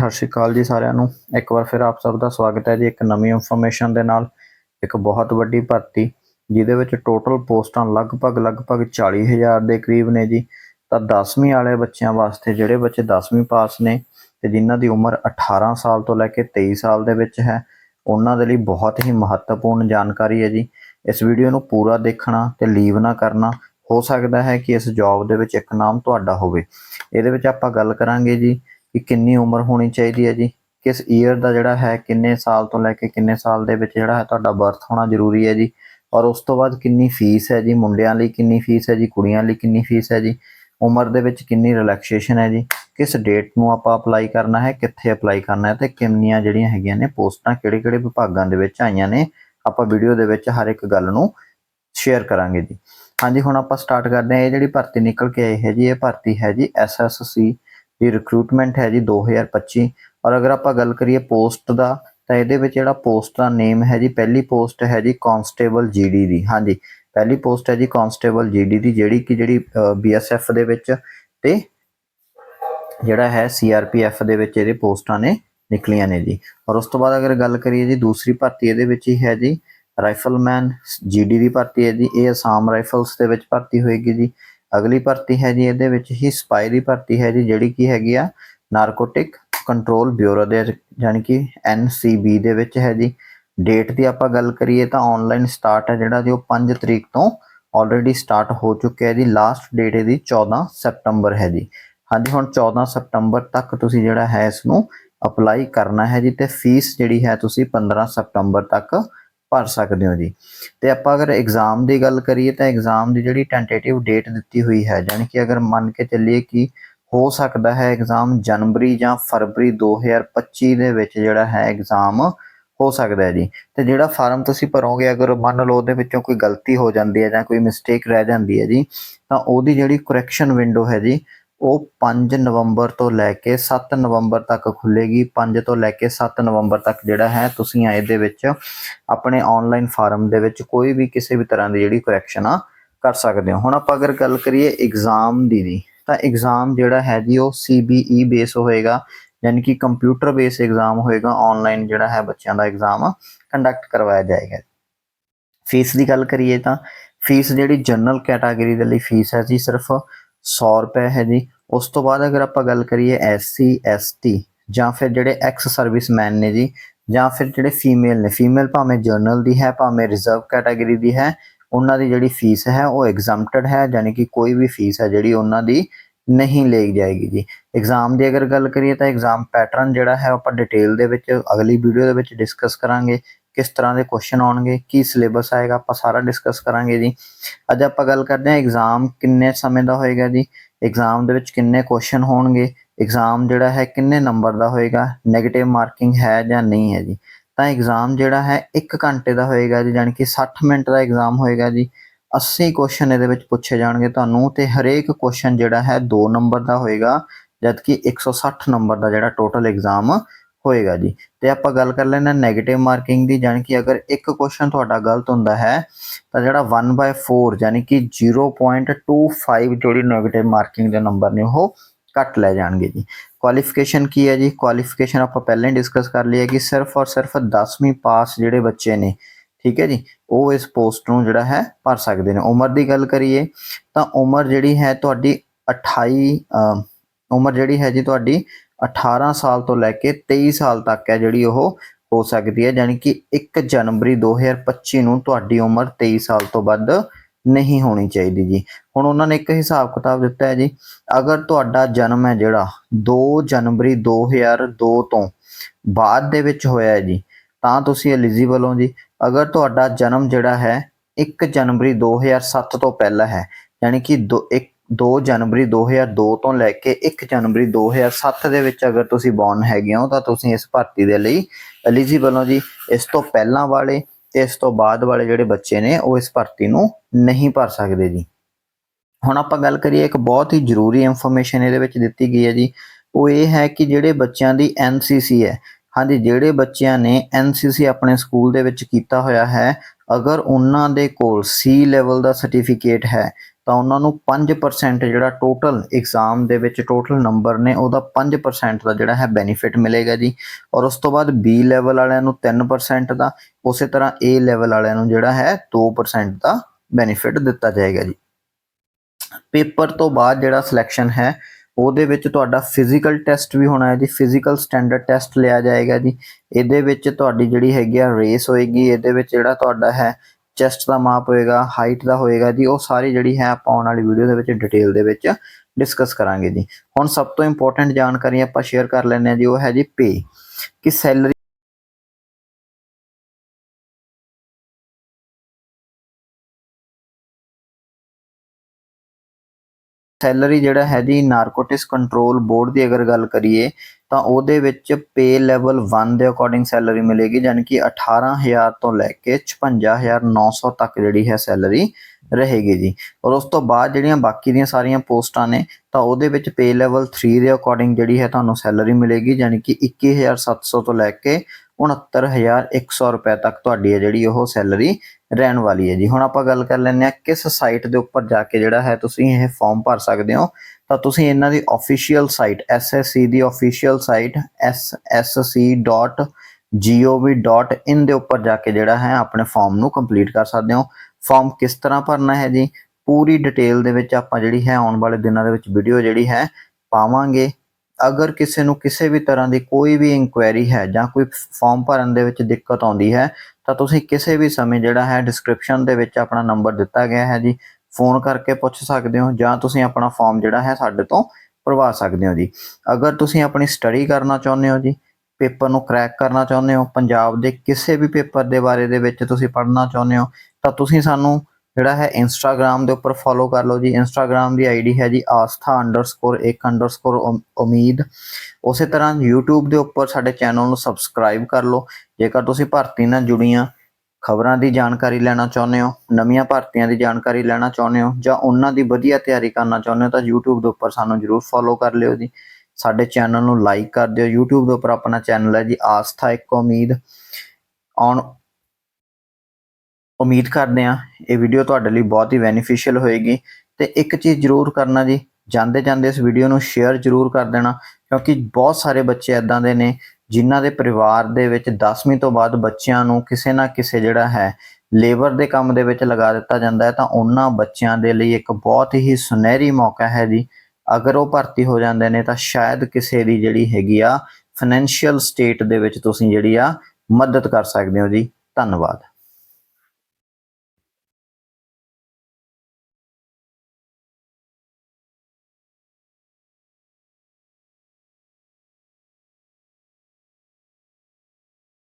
ਸਤਿ ਸ਼੍ਰੀ ਅਕਾਲ ਜੀ ਸਾਰਿਆਂ ਨੂੰ। ਇੱਕ ਵਾਰ ਫਿਰ ਆਪ ਸਭ ਦਾ ਸਵਾਗਤ ਹੈ ਜੀ ਇੱਕ ਨਵੀਂ ਇਨਫੋਰਮੇਸ਼ਨ ਦੇ ਨਾਲ। ਇੱਕ ਬਹੁਤ ਵੱਡੀ ਭਰਤੀ, ਜਿਹਦੇ ਵਿੱਚ ਟੋਟਲ ਪੋਸਟਾਂ ਲਗਭਗ ਲਗਭਗ 40000 ਦੇ ਕਰੀਬ ਨੇ ਜੀ। ਤਾਂ 10ਵੀਂ ਵਾਲੇ ਬੱਚਿਆਂ ਵਾਸਤੇ ਜਿਹੜੇ ਬੱਚੇ 10ਵੀਂ ਪਾਸ ਨੇ ਤੇ ਜਿਨ੍ਹਾਂ ਦੀ ਉਮਰ 18 ਸਾਲ ਤੋਂ ਲੈ ਕੇ 23 ਸਾਲ ਦੇ ਵਿੱਚ ਹੈ, ਉਹਨਾਂ ਦੇ ਲਈ ਬਹੁਤ ਹੀ ਮਹੱਤਵਪੂਰਨ ਜਾਣਕਾਰੀ ਹੈ ਜੀ। ਇਸ ਵੀਡੀਓ ਨੂੰ ਪੂਰਾ ਦੇਖਣਾ ਤੇ ਲੀਵ ਨਾ ਕਰਨਾ, ਹੋ ਸਕਦਾ ਹੈ ਕਿ ਇਸ ਜੌਬ ਦੇ ਵਿੱਚ ਇੱਕ ਨਾਮ ਤੁਹਾਡਾ ਹੋਵੇ। ਇਹਦੇ ਵਿੱਚ ਆਪਾਂ ਗੱਲ ਕਰਾਂਗੇ ਜੀ ਕਿ ਕਿੰਨੀ ਉਮਰ ਹੋਣੀ ਚਾਹੀਦੀ ਹੈ ਜੀ? ਕਿਸ ਈਅਰ ਦਾ ਜਿਹੜਾ ਹੈ, ਕਿੰਨੇ ਸਾਲ ਤੋਂ ਲੈ ਕੇ ਕਿੰਨੇ ਸਾਲ ਦੇ ਵਿੱਚ ਜਿਹੜਾ ਹੈ ਤੁਹਾਡਾ ਬਰਥ ਹੋਣਾ ਜ਼ਰੂਰੀ ਹੈ ਜੀ? ਔਰ ਉਸ ਤੋਂ ਬਾਅਦ ਕਿੰਨੀ ਫੀਸ ਹੈ ਜੀ? ਮੁੰਡਿਆਂ ਲਈ ਕਿੰਨੀ ਫੀਸ ਹੈ ਜੀ? ਕੁੜੀਆਂ ਲਈ ਕਿੰਨੀ ਫੀਸ ਹੈ ਜੀ? ਉਮਰ ਦੇ ਵਿੱਚ ਕਿੰਨੀ ਰਿਲੈਕਸੇਸ਼ਨ ਹੈ ਜੀ? ਕਿਸ ਡੇਟ ਨੂੰ ਆਪਾਂ ਅਪਲਾਈ ਕਰਨਾ ਹੈ? ਕਿੱਥੇ ਅਪਲਾਈ ਕਰਨਾ ਹੈ? ਤੇ ਕਿੰਨੀਆਂ ਜਿਹੜੀਆਂ ਹੈਗੀਆਂ ਨੇ ਪੋਸਟਾਂ ਕਿਹੜੇ-ਕਿਹੜੇ ਵਿਭਾਗਾਂ ਦੇ ਵਿੱਚ ਆਈਆਂ ਨੇ? ਆਪਾਂ ਵੀਡੀਓ ਦੇ ਵਿੱਚ ਹਰ ਇੱਕ ਗੱਲ ਨੂੰ ਸ਼ੇਅਰ ਕਰਾਂਗੇ ਜੀ। ਹਾਂਜੀ, ਹੁਣ ਆਪਾਂ ਸਟਾਰਟ ਕਰਦੇ ਹਾਂ। ਇਹ ਜਿਹੜੀ ਭਰਤੀ ਨਿਕਲ ਕੇ ਆਈ ਹੈ ਜੀ, ਇਹ ਭਰਤੀ ਹੈ ਜੀ ਐਸਐਸਸੀ ਦੀ ਰਿਕਰੂਟਮੈਂਟ ਹੈ ਜੀ 2025 ਔਰ ਅਗਰ ਆਪਾਂ ਗੱਲ ਕਰੀਏ ਪੋਸਟ ਦਾ, ਤਾਂ ਇਹਦੇ ਵਿੱਚ ਜਿਹੜਾ ਪੋਸਟ ਦਾ ਨੇਮ ਹੈ ਜੀ, ਪਹਿਲੀ ਪੋਸਟ ਹੈ ਜੀ ਕਾਂਸਟੇਬਲ ਜੀਡੀ ਦੀ। ਹਾਂਜੀ, ਪਹਿਲੀ ਪੋਸਟ ਹੈ ਜੀ ਕਾਂਸਟੇਬਲ ਜੀਡੀ ਦੀ, ਜਿਹੜੀ ਕਿ ਜਿਹੜੀ ਬੀਐਸਐਫ ਦੇ ਵਿੱਚ ਤੇ ਜਿਹੜਾ ਹੈ ਸੀਆਰਪੀਐਫ ਦੇ ਵਿੱਚ ਇਹਦੇ ਪੋਸਟਾਂ ਨੇ ਨਿਕਲੀਆਂ ਨੇ ਜੀ। ਔਰ ਉਸ ਤੋਂ ਬਾਅਦ ਅਗਰ ਗੱਲ ਕਰੀਏ ਜੀ, ਦੂਸਰੀ ਭਰਤੀ ਇਹਦੇ ਵਿੱਚ ਹੀ ਹੈ ਜੀ ਰਾਈਫਲਮੈਨ ਜੀਡੀ ਦੀ ਭਰਤੀ ਹੈ ਜੀ। ਇਹ ਅਸਾਮ ਰਾਈਫਲਸ ਦੇ ਵਿੱਚ ਭਰਤੀ ਹੋਏਗੀ ਜੀ। ਅਗਲੀ ਭਰਤੀ ਹੈ ਜੀ ਇਹਦੇ ਵਿੱਚ ਹੀ ਸਪਾਈ ਦੀ ਭਰਤੀ ਹੈ ਜੀ, ਜਿਹੜੀ ਕੀ ਹੈਗੀ ਆ ਨਾਰਕੋਟਿਕ ਕੰਟਰੋਲ ਬਿਊਰੋ ਦੇ ਯਾਨੀ ਕਿ ਐਨਸੀਬੀ ਦੇ ਵਿੱਚ ਹੈ ਜੀ। ਡੇਟ ਦੀ ਆਪਾਂ ਗੱਲ ਕਰੀਏ ਤਾਂ ਆਨਲਾਈਨ ਸਟਾਰਟ ਹੈ ਜਿਹੜਾ ਜੀ, ਉਹ 5 ਤਰੀਕ ਤੋਂ ਆਲਰੇਡੀ ਸਟਾਰਟ ਹੋ ਚੁੱਕਿਆ ਹੈ ਜੀ। ਲਾਸਟ ਡੇਟ ਇਹਦੀ 14 ਸਤੰਬਰ ਹੈ ਜੀ। ਹਾਂਜੀ, ਹੁਣ 14 ਸਤੰਬਰ ਤੱਕ ਤੁਸੀਂ ਜਿਹੜਾ ਹੈ ਇਸ ਨੂੰ ਅਪਲਾਈ ਕਰਨਾ ਹੈ ਜੀ ਤੇ ਫੀਸ ਜਿਹੜੀ ਹੈ ਤੁਸੀਂ 15 ਸਤੰਬਰ ਤੱਕ ਭਰ ਸਕਦੇ ਹੋ ਜੀ। ਤੇ ਆਪਾਂ ਅਗਰ ਐਗਜ਼ਾਮ ਦੀ ਗੱਲ ਕਰੀਏ ਤਾਂ ਐਗਜ਼ਾਮ ਦੀ ਜਿਹੜੀ ਟੈਂਟੇਟਿਵ ਡੇਟ ਦਿੱਤੀ ਹੋਈ ਹੈ ਯਾਨੀ ਕਿ ਅਗਰ ਮੰਨ ਕੇ ਚੱਲੀਏ ਕਿ ਹੋ ਸਕਦਾ ਹੈ ਐਗਜ਼ਾਮ ਜਨਵਰੀ ਜਾਂ ਫਰਵਰੀ 2025 ਦੇ ਵਿੱਚ ਜਿਹੜਾ ਹੈ ਐਗਜ਼ਾਮ ਹੋ ਸਕਦਾ ਹੈ ਜੀ। ਤੇ ਜਿਹੜਾ ਫਾਰਮ ਤੁਸੀਂ ਭਰੋਗੇ, ਅਗਰ ਮੰਨ ਲਓ ਉਹਦੇ ਵਿੱਚੋਂ ਕੋਈ ਗਲਤੀ ਹੋ ਜਾਂਦੀ ਹੈ ਜਾਂ ਕੋਈ ਮਿਸਟੇਕ ਰਹਿ ਜਾਂਦੀ ਹੈ ਜੀ, ਤਾਂ ਉਹਦੀ ਜਿਹੜੀ ਕਰੈਕਸ਼ਨ ਵਿੰਡੋ ਹੈ ਜੀ ਉਹ 5 ਨਵੰਬਰ ਤੋਂ ਲੈ ਕੇ 7 ਨਵੰਬਰ ਤੱਕ ਖੁੱਲੇਗੀ 5 ਤੋਂ ਲੈ ਕੇ 7 ਨਵੰਬਰ ਤੱਕ ਜਿਹੜਾ ਹੈ, ਤੁਸੀਂ ਇਹਦੇ ਵਿੱਚ ਆਪਣੇ ਆਨਲਾਈਨ ਫਾਰਮ ਦੇ ਵਿੱਚ ਕੋਈ ਵੀ ਕਿਸੇ ਵੀ ਤਰ੍ਹਾਂ ਦੀ ਜਿਹੜੀ ਕਰੈਕਸ਼ਨ ਆ ਕਰ ਸਕਦੇ ਹੋ। ਹੁਣ ਆਪਾਂ ਅਗਰ ਗੱਲ ਕਰੀਏ ਐਗਜ਼ਾਮ ਦੀ ਦੀ ਤਾਂ ਐਗਜ਼ਾਮ ਜਿਹੜਾ ਹੈ ਜੀ, ਉਹ CBE ਬੇਸ ਹੋਏਗਾ, ਯਾਨੀ ਕਿ ਕੰਪਿਊਟਰ ਬੇਸ ਐਗਜ਼ਾਮ ਹੋਏਗਾ ਆਨਲਾਈਨ ਜਿਹੜਾ ਹੈ ਬੱਚਿਆਂ ਦਾ ਐਗਜ਼ਾਮ ਕੰਡਕਟ ਕਰਵਾਇਆ ਜਾਏਗਾ। ਫੀਸ ਦੀ ਗੱਲ ਕਰੀਏ ਤਾਂ, ਫੀਸ ਜਿਹੜੀ ਜਨਰਲ ਕੈਟਾਗਰੀ ਦੇ ਲਈ ਫੀਸ ਹੈ ਜੀ, ਸਿਰਫ 100 ਰੁਪਏ ਹੈ ਜੀ। ਉਸ ਤੋਂ ਬਾਅਦ ਅਗਰ ਆਪਾਂ ਗੱਲ ਕਰੀਏ ਐਸਸੀ ਐਸਟੀ ਜਾਂ ਫਿਰ ਜਿਹੜੇ ਐਕਸ ਸਰਵਿਸਮੈਨ ਨੇ ਜੀ, ਜਾਂ ਫਿਰ ਜਿਹੜੇ ਫੀਮੇਲ ਨੇ ਫੀਮੇਲ ਭਾਵੇਂ ਜਰਨਲ ਦੀ ਹੈ, ਭਾਵੇਂ ਰਿਜ਼ਰਵ ਕੈਟਾਗਰੀ ਦੀ ਹੈ, ਉਹਨਾਂ ਦੀ ਜਿਹੜੀ ਫੀਸ ਹੈ ਉਹ ਐਗਜ਼ੈਂਪਟਡ ਹੈ ਯਾਨੀ ਕਿ ਕੋਈ ਵੀ ਫੀਸ ਹੈ ਜਿਹੜੀ ਉਹਨਾਂ ਦੀ ਨਹੀਂ ਲਈ ਜਾਏਗੀ ਜੀ। ਐਗਜ਼ਾਮ ਦੀ ਅਗਰ ਗੱਲ ਕਰੀਏ ਤਾਂ ਐਗਜ਼ਾਮ ਪੈਟਰਨ ਜਿਹੜਾ ਹੈ ਆਪਾਂ ਡਿਟੇਲ ਦੇ ਵਿੱਚ ਅਗਲੀ ਵੀਡੀਓ ਦੇ ਵਿੱਚ ਡਿਸਕਸ ਕਰਾਂਗੇ। ਕਿਸ ਤਰ੍ਹਾਂ ਦੇ ਕੁਐਸਚਨ ਆਉਣਗੇ, ਕੀ ਸਿਲੇਬਸ ਆਏਗਾ, ਆਪਾਂ ਸਾਰਾ ਡਿਸਕਸ ਕਰਾਂਗੇ ਜੀ। ਅੱਜ ਆਪਾਂ ਗੱਲ ਕਰਦੇ ਹਾਂ ਐਗਜ਼ਾਮ ਕਿੰਨੇ ਸਮੇਂ ਦਾ ਹੋਏਗਾ ਜੀ ਐਗਜ਼ਾਮ ਦੇ ਵਿੱਚ ਕਿੰਨੇ ਕੁਐਸਚਨ ਹੋਣਗੇ ਐਗਜ਼ਾਮ ਜਿਹੜਾ ਹੈ ਕਿੰਨੇ ਨੰਬਰ ਦਾ ਹੋਏਗਾ 네ਗੇਟਿਵ ਮਾਰਕਿੰਗ ਹੈ ਜਾਂ ਨਹੀਂ ਹੈ ਜੀ। ਤਾਂ ਐਗਜ਼ਾਮ ਜਿਹੜਾ ਹੈ 1 ਘੰਟੇ ਦਾ ਹੋਏਗਾ ਜੀ ਯਾਨੀ ਕਿ 60 ਮਿੰਟ ਦਾ ਐਗਜ਼ਾਮ ਹੋਏਗਾ ਜੀ। 80 ਕੁਐਸਚਨ ਇਹਦੇ ਵਿੱਚ ਪੁੱਛੇ ਜਾਣਗੇ ਤੁਹਾਨੂੰ ਤੇ ਹਰੇਕ ਕੁਐਸਚਨ ਜਿਹੜਾ ਹੈ 2 ਨੰਬਰ ਦਾ ਹੋਏਗਾ, ਜਦਕਿ 160 ਨੰਬਰ ਦਾ ਜਿਹੜਾ ਟੋਟਲ ਐਗਜ਼ਾਮ ਹੋਏਗਾ ਜੀ। ਤੇ ਆਪਾਂ ਗੱਲ ਕਰ ਲੈਣਾ 네ਗੇਟਿਵ ਮਾਰਕਿੰਗ ਦੀ ਯਾਨੀ ਕਿ ਅਗਰ ਇੱਕ ਕੁਐਸਚਨ ਤੁਹਾਡਾ ਗਲਤ ਹੁੰਦਾ ਹੈ, ਤਾਂ ਜਿਹੜਾ 1/4 ਯਾਨੀ ਕਿ 0.25 ਜਿਹੜੀ 네ਗੇਟਿਵ ਮਾਰਕਿੰਗ ਦੇ ਨੰਬਰ ਨੇ, ਉਹ ਕੱਟ ਲੈ ਜਾਣਗੇ ਜੀ। ਕੁਆਲੀਫਿਕੇਸ਼ਨ ਕੀ ਹੈ ਜੀ? ਕੁਆਲੀਫਿਕੇਸ਼ਨ ਆਪਾਂ ਪਹਿਲਾਂ ਹੀ ਡਿਸਕਸ ਕਰ ਲਈ ਹੈ ਕਿ ਸਿਰਫ ਔਰ ਸਿਰਫ 10ਵੀਂ ਪਾਸ ਜਿਹੜੇ ਬੱਚੇ ਨੇ, ਠੀਕ ਹੈ ਜੀ, ਉਹ ਇਸ ਪੋਸਟ ਨੂੰ ਜਿਹੜਾ ਹੈ ਭਰ ਸਕਦੇ ਨੇ। ਉਮਰ ਦੀ ਗੱਲ ਕਰੀਏ, ਤਾਂ ਉਮਰ ਜਿਹੜੀ ਹੈ ਤੁਹਾਡੀ 28 ਉਮਰ ਜਿਹੜੀ ਹੈ ਜੀ ਤੁਹਾਡੀ 18 ਸਾਲ ਤੋਂ ਲੈ ਕੇ 23 ਸਾਲ ਤੱਕ ਹੈ ਜਿਹੜੀ ਉਹ ਹੋ ਸਕਦੀ ਹੈ ਯਾਨੀ ਕਿ 1 ਜਨਵਰੀ 2025 ਨੂੰ ਤੁਹਾਡੀ ਉਮਰ 23 ਸਾਲ ਤੋਂ ਵੱਧ ਨਹੀਂ ਹੋਣੀ ਚਾਹੀਦੀ ਜੀ। ਹੁਣ ਉਹਨਾਂ ਨੇ ਇੱਕ ਹਿਸਾਬ ਕਿਤਾਬ ਦਿੱਤਾ ਹੈ ਜੀ, ਅਗਰ ਤੁਹਾਡਾ ਜਨਮ ਹੈ ਜਿਹੜਾ 2 ਜਨਵਰੀ 2002 ਤੋਂ ਬਾਅਦ ਦੇ ਵਿੱਚ ਹੋਇਆ ਹੈ ਜੀ, ਤਾਂ ਤੁਸੀਂ ਐਲੀਜੀਬਲ ਹੋ ਜੀ। ਅਗਰ ਤੁਹਾਡਾ ਜਨਮ ਜਿਹੜਾ ਹੈ 1 ਜਨਵਰੀ 2007 ਤੋਂ ਪਹਿਲਾਂ ਹੈ ਯਾਨੀ ਕਿ 2 1 2 ਜਨਵਰੀ 2002 ਤੋਂ ਲੈ ਕੇ 1 ਜਨਵਰੀ 2007 ਦੇ ਵਿੱਚ ਅਗਰ ਤੁਸੀਂ ਬੌਰਨ ਹੈਗੇ ਹੋ, ਤਾਂ ਤੁਸੀਂ ਇਸ ਭਰਤੀ ਦੇ ਲਈ ਐਲੀਜੀਬਲ ਹੋ ਜੀ। ਇਸ ਤੋਂ ਪਹਿਲਾਂ ਵਾਲੇ ਤੇ ਇਸ ਤੋਂ ਬਾਅਦ ਵਾਲੇ ਜਿਹੜੇ ਬੱਚੇ ਨੇ, ਉਹ ਇਸ ਭਰਤੀ ਨੂੰ ਨਹੀਂ ਭਰ ਸਕਦੇ ਜੀ। ਹੁਣ ਆਪਾਂ ਗੱਲ ਕਰੀਏ, ਇੱਕ ਬਹੁਤ ਹੀ ਜ਼ਰੂਰੀ ਇਨਫੋਰਮੇਸ਼ਨ ਇਹਦੇ ਵਿੱਚ ਦਿੱਤੀ ਗਈ ਹੈ ਜੀ। ਉਹ ਇਹ ਹੈ ਕਿ ਜਿਹੜੇ ਬੱਚਿਆਂ ਦੀ ਐਨਸੀਸੀ ਹੈ, ਹਾਂਜੀ, ਜਿਹੜੇ ਬੱਚਿਆਂ ਨੇ ਐਨਸੀਸੀ ਆਪਣੇ ਸਕੂਲ ਦੇ ਵਿੱਚ ਕੀਤਾ ਹੋਇਆ ਹੈ, ਅਗਰ ਉਹਨਾਂ ਦੇ ਕੋਲ ਸੀ ਲੈਵਲ ਦਾ ਸਰਟੀਫਿਕੇਟ ਹੈ ਤਾਂ ਉਹਨਾਂ ਨੂੰ 5% ਜਿਹੜਾ ਟੋਟਲ ਐਗਜ਼ਾਮ ਦੇ ਵਿੱਚ ਟੋਟਲ ਨੰਬਰ ਨੇ, ਉਹਦਾ 5% ਦਾ ਜਿਹੜਾ ਹੈ ਬੈਨੀਫਿਟ ਮਿਲੇਗਾ ਜੀ। ਔਰ ਉਸ ਤੋਂ ਬਾਅਦ B ਲੈਵਲ ਵਾਲਿਆਂ ਨੂੰ 3% ਦਾ, ਉਸੇ ਤਰ੍ਹਾਂ A ਲੈਵਲ ਵਾਲਿਆਂ ਨੂੰ ਜਿਹੜਾ ਹੈ 2% ਦਾ ਬੈਨੀਫਿਟ ਦਿੱਤਾ ਜਾਏਗਾ ਜੀ। ਪੇਪਰ ਤੋਂ ਬਾਅਦ ਜਿਹੜਾ ਸਿਲੈਕਸ਼ਨ ਹੈ, ਉਹਦੇ ਵਿੱਚ ਤੁਹਾਡਾ ਫਿਜ਼ੀਕਲ ਟੈਸਟ ਵੀ ਹੋਣਾ ਹੈ ਜੀ। ਫਿਜ਼ੀਕਲ ਸਟੈਂਡਰਡ ਟੈਸਟ ਲਿਆ ਜਾਏਗਾ ਜੀ। ਇਹਦੇ ਵਿੱਚ ਤੁਹਾਡੀ ਜਿਹੜੀ ਹੈਗੀ ਆ ਰੇਸ ਹੋਏਗੀ, ਇਹਦੇ ਵਿੱਚ ਜਿਹੜਾ ਤੁਹਾਡਾ ਹੈ ਚੈਸਟ ਦਾ ਮਾਪ ਹੋਏਗਾ ਹਾਈਟ ਦਾ ਹੋਏਗਾ ਜੀ, ਉਹ ਸਾਰੀ ਜਿਹੜੀ ਹੈ ਆਪਾਂ ਆਉਣ ਵਾਲੀ ਵੀਡੀਓ ਦੇ ਵਿੱਚ ਡਿਟੇਲ ਦੇ ਵਿੱਚ ਡਿਸਕਸ ਕਰਾਂਗੇ ਜੀ। ਹੁਣ ਸਭ ਤੋਂ ਇੰਪੋਰਟੈਂਟ ਜਾਣਕਾਰੀ ਆਪਾਂ ਸ਼ੇਅਰ ਕਰ ਲੈਂਦੇ ਹਾਂ ਜੀ, ਉਹ ਹੈ ਜੀ ਪੇ ਕਿ ਸੈਲਰੀ ਸੈਲਰੀ ਜਿਹੜਾ ਹੈ ਜੀ ਨਾਰਕੋਟਿਕਸ ਕੰਟਰੋਲ ਬੋਰਡ ਦੀ ਅਗਰ ਗੱਲ ਕਰੀਏ, ਤਾਂ ਉਹਦੇ ਵਿੱਚ ਪੇ ਲੈਵਲ 1 ਦੇ ਅਕੋਰਡਿੰਗ ਸੈਲਰੀ ਮਿਲੇਗੀ ਯਾਨੀ ਕਿ 18000 ਤੋਂ ਲੈ ਕੇ 56900 ਤੱਕ ਜਿਹੜੀ ਹੈ ਸੈਲਰੀ ਰਹੇਗੀ ਜੀ। ਔਰ ਉਸ ਤੋਂ ਬਾਅਦ ਜਿਹੜੀਆਂ ਬਾਕੀ ਦੀਆਂ ਸਾਰੀਆਂ ਪੋਸਟਾਂ ਨੇ, ਤਾਂ ਉਹਦੇ ਵਿੱਚ ਪੇ ਲੈਵਲ 3 ਦੇ ਅਕੋਰਡਿੰਗ ਜਿਹੜੀ ਹੈ ਤੁਹਾਨੂੰ ਸੈਲਰੀ ਮਿਲੇਗੀ ਯਾਨੀ ਕਿ 21700 ਤੋਂ ਲੈ ਕੇ 69100 ਰੁਪਏ ਤੱਕ ਤੁਹਾਡੀ ਹੈ ਜਿਹੜੀ ਉਹ ਸੈਲਰੀ ਰਹਿਣ ਵਾਲੀ ਹੈ ਜੀ। ਹੁਣ ਆਪਾਂ ਗੱਲ ਕਰ ਲੈਂਦੇ ਆ ਕਿਸ ਸਾਈਟ ਦੇ ਉੱਪਰ ਜਾ ਕੇ ਜਿਹੜਾ ਹੈ ਤੁਸੀਂ ਇਹ ਫਾਰਮ ਭਰ ਸਕਦੇ ਹੋ। ਤਾਂ ਤੁਸੀਂ ਇਹਨਾਂ ਦੀ ਅਫੀਸ਼ੀਅਲ ਸਾਈਟ SSC ਦੀ ਅਫੀਸ਼ੀਅਲ ਸਾਈਟ ssc.gov.in ਦੇ ਉੱਪਰ ਜਾ ਕੇ ਜਿਹੜਾ ਹੈ ਆਪਣੇ ਫਾਰਮ ਨੂੰ ਕੰਪਲੀਟ ਕਰ ਸਕਦੇ ਹੋ। ਫਾਰਮ ਕਿਸ ਤਰ੍ਹਾਂ ਭਰਨਾ ਹੈ ਜੀ? ਪੂਰੀ ਡਿਟੇਲ ਦੇ ਵਿੱਚ ਆਪਾਂ ਜਿਹੜੀ ਹੈ ਆਉਣ ਵਾਲੇ ਦਿਨਾਂ ਦੇ ਵਿੱਚ ਵੀਡੀਓ ਜਿਹੜੀ ਹੈ ਪਾਵਾਂਗੇ। ਅਗਰ ਕਿਸੇ ਨੂੰ ਕਿਸੇ ਵੀ ਤਰ੍ਹਾਂ ਦੀ ਕੋਈ ਵੀ ਇਨਕੁਆਇਰੀ ਹੈ ਜਾਂ ਕੋਈ ਫਾਰਮ ਭਰਨ ਦੇ ਵਿੱਚ ਦਿੱਕਤ ਆਉਂਦੀ ਹੈ, ਤਾਂ ਤੁਸੀਂ ਕਿਸੇ ਵੀ ਸਮੇਂ ਜਿਹੜਾ ਹੈ ਡਿਸਕ੍ਰਿਪਸ਼ਨ ਦੇ ਵਿੱਚ ਆਪਣਾ ਨੰਬਰ ਦਿੱਤਾ ਗਿਆ ਹੈ ਜੀ ਫੋਨ ਕਰਕੇ ਪੁੱਛ ਸਕਦੇ ਹੋ ਜਾਂ ਤੁਸੀਂ ਆਪਣਾ ਫਾਰਮ ਜਿਹੜਾ ਹੈ ਸਾਡੇ ਤੋਂ ਭਰਵਾ ਸਕਦੇ ਹੋ ਜੀ। ਅਗਰ ਤੁਸੀਂ ਆਪਣੀ ਸਟੱਡੀ ਕਰਨਾ ਚਾਹੁੰਦੇ ਹੋ ਜੀ ਪੇਪਰ ਨੂੰ ਕ੍ਰੈਕ ਕਰਨਾ ਚਾਹੁੰਦੇ ਹੋ, ਪੰਜਾਬ ਦੇ ਕਿਸੇ ਵੀ ਪੇਪਰ ਦੇ ਬਾਰੇ ਦੇ ਵਿੱਚ ਤੁਸੀਂ ਪੜ੍ਹਨਾ ਚਾਹੁੰਦੇ ਹੋ, ਤਾਂ ਤੁਸੀਂ ਸਾਨੂੰ ਜਿਹੜਾ ਹੈ ਇੰਸਟਾਗ੍ਰam ਦੇ ਉੱਪਰ ਫੋਲੋ ਕਰ ਲਓ ਜੀ। ਇੰਸਟਾਗ੍ਰam ਦੀ ਆਈਡੀ ਹੈ ਜੀ aastha_1_ਉਮੀਦ ਉਸੇ ਤਰ੍ਹਾਂ YouTube ਦੇ ਉੱਪਰ ਸਾਡੇ ਚੈਨਲ ਨੂੰ ਸਬਸਕ੍ਰਾਈਬ ਕਰ ਲਓ। ਜੇਕਰ ਤੁਸੀਂ ਭਰਤੀ ਨਾਲ ਜੁੜੀਆਂ ਖਬਰਾਂ ਦੀ ਜਾਣਕਾਰੀ ਲੈਣਾ ਚਾਹੁੰਦੇ ਹੋ, ਨਵੀਆਂ ਭਰਤੀਆਂ ਦੀ ਜਾਣਕਾਰੀ ਲੈਣਾ ਚਾਹੁੰਦੇ ਹੋ, ਜਾਂ ਉਹਨਾਂ ਦੀ ਵਧੀਆ ਤਿਆਰੀ ਕਰਨਾ ਚਾਹੁੰਦੇ ਹੋ, ਤਾਂ YouTube ਦੇ ਉੱਪਰ ਸਾਨੂੰ ਜਰੂਰ ਫੋਲੋ ਕਰ ਲਿਓ ਜੀ। ਸਾਡੇ ਚੈਨਲ ਨੂੰ ਲਾਈਕ ਕਰ ਦਿਓ। YouTube ਦੇ ਉੱਪਰ ਆਪਣਾ ਚੈਨਲ ਹੈ ਜੀ ਆਸਥਾ ਇੱਕ ਉਮੀਦ। ਔਨ ਉਮੀਦ ਕਰਦੇ ਹਾਂ ਇਹ ਵੀਡੀਓ ਤੁਹਾਡੇ ਲਈ ਬਹੁਤ ਹੀ ਬੈਨੀਫੀਸ਼ੀਅਲ ਹੋਏਗੀ ਤੇ ਇੱਕ ਚੀਜ਼ ਜ਼ਰੂਰ ਕਰਨਾ ਜੀ, ਜਾਂਦੇ ਜਾਂਦੇ ਇਸ ਵੀਡੀਓ ਨੂੰ ਸ਼ੇਅਰ ਜ਼ਰੂਰ ਕਰ ਦੇਣਾ ਕਿਉਂਕਿ ਬਹੁਤ ਸਾਰੇ ਬੱਚੇ ਐਦਾਂ ਦੇ ਨੇ ਜਿਨ੍ਹਾਂ ਦੇ ਪਰਿਵਾਰ ਦੇ ਵਿੱਚ 10ਵੀਂ ਤੋਂ ਬਾਅਦ ਬੱਚਿਆਂ ਨੂੰ ਕਿਸੇ ਨਾ ਕਿਸੇ ਜਿਹੜਾ ਹੈ ਲੇਬਰ ਦੇ ਕੰਮ ਦੇ ਵਿੱਚ ਲਗਾ ਦਿੱਤਾ ਜਾਂਦਾ ਹੈ ਤਾਂ ਉਹਨਾਂ ਬੱਚਿਆਂ ਦੇ ਲਈ ਇੱਕ ਬਹੁਤ ਹੀ ਸੁਨਹਿਰੀ ਮੌਕਾ ਹੈ ਜੀ। ਅਗਰ ਉਹ ਭਰਤੀ ਹੋ ਜਾਂਦੇ ਨੇ ਤਾਂ ਸ਼ਾਇਦ ਕਿਸੇ ਦੀ ਜਿਹੜੀ ਹੈਗੀ ਆ ਫਾਈਨੈਂਸ਼ੀਅਲ ਸਟੇਟ ਦੇ ਵਿੱਚ ਤੁਸੀਂ ਜਿਹੜੀ ਆ ਮਦਦ ਕਰ ਸਕਦੇ ਹੋ ਜੀ। ਧੰਨਵਾਦ।